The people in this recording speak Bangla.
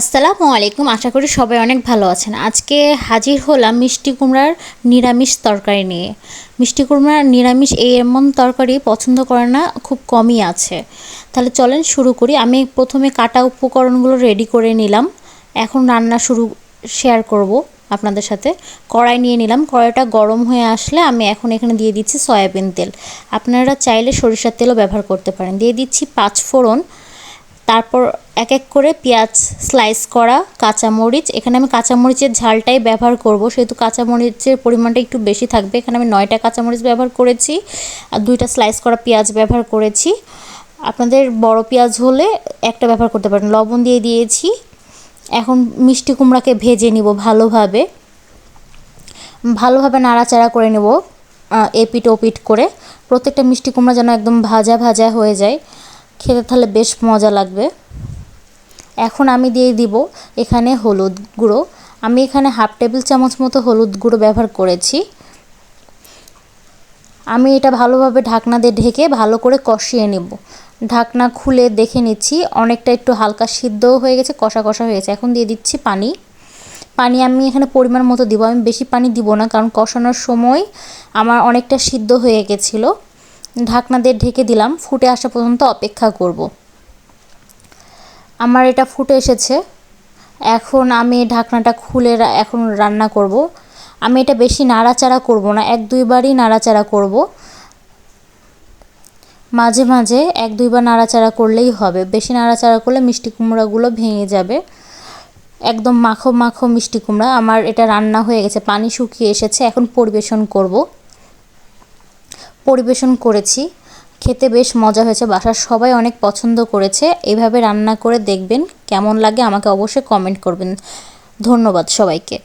আসসালামু আলাইকুম। আশা করি সবাই অনেক ভালো আছেন। আজকে হাজির হলাম মিষ্টি কুমড়ার নিরামিষ তরকারি নিয়ে। মিষ্টি কুমড়ার নিরামিষ এই এমন তরকারি পছন্দ করে না, খুব কমই আছে। তাহলে চলেন শুরু করি। আমি প্রথমে কাটা উপকরণগুলো রেডি করে নিলাম। এখন রান্না শুরু শেয়ার করব আপনাদের সাথে। কড়াই নিয়ে নিলাম। কড়াইটা গরম হয়ে আসলে আমি এখন এখানে দিয়ে দিচ্ছি সয়াবিন তেল। আপনারা চাইলে সরিষার তেলও ব্যবহার করতে পারেন। দিয়ে দিচ্ছি পাঁচ ফোড়ন তারপর এক এক করে পেঁয়াজ স্লাইস করা কাঁচামরিচ। এখানে আমি কাঁচামরিচের ঝালটাই ব্যবহার করব, সেহেতু কাঁচামরিচের পরিমাণটা একটু বেশি থাকবে। এখানে আমি নয়টা কাঁচামরিচ ব্যবহার করেছি আর দুইটা স্লাইস করা পেঁয়াজ ব্যবহার করেছি। আপনাদের বড় পেঁয়াজ হলে একটা ব্যবহার করতে পারেন। লবণ দিয়ে দিয়েছি। এখন মিষ্টি কুমড়াকে ভেজে নিব ভালোভাবে। ভালোভাবে নাড়াচাড়া করে নেব এপিট ওপিট করে। প্রত্যেকটা মিষ্টি কুমড়া যেন একদম ভাজা ভাজা হয়ে যায়। খেতে তাহলে বেশ মজা লাগবে। এখন আমি দিয়ে দিব এখানে হলুদ গুঁড়ো। আমি এখানে হাফ টেবিল চামচ মতো হলুদ গুঁড়ো ব্যবহার করেছি। আমি এটা ভালোভাবে ঢাকনা দিয়ে ঢেকে ভালো করে কষিয়ে নেব। ঢাকনা খুলে দেখে নিচ্ছি, অনেকটা একটু হালকা সিদ্ধও হয়ে গেছে, কষা কষা হয়ে গেছে। এখন দিয়ে দিচ্ছি পানি। পানি আমি এখানে পরিমাণ মতো দিব। আমি বেশি পানি দিব না, কারণ কষানোর সময় আমার অনেকটা সিদ্ধ হয়ে গেছিল। ঢাকনা দিয়ে ঢেকে দিলাম, ফুটে আসা পর্যন্ত অপেক্ষা করব। আমার এটা ফুটে এসেছে। এখন আমি ঢাকনাটা খুলে এখন রান্না করব। আমি এটা বেশি নাড়াচাড়া করব না, এক দুইবারই নাড়াচাড়া করব। মাঝে মাঝে এক দুইবার নাড়াচাড়া করলেই হবে। বেশি নাড়াচাড়া করলে মিষ্টি কুমড়াগুলো ভেঙে যাবে। একদম মাখো মাখো মিষ্টি কুমড়া। আমার এটা রান্না হয়ে গেছে, পানি শুকিয়ে এসেছে। এখন পরিবেশন করব। পরিবেশন করেছি। খেতে বেশ মজা হয়েছে, বাসার সবাই অনেক পছন্দ করেছে। এভাবে রান্না করে দেখবেন কেমন লাগে, আমাকে অবশ্যই কমেন্ট করবেন। ধন্যবাদ সবাইকে।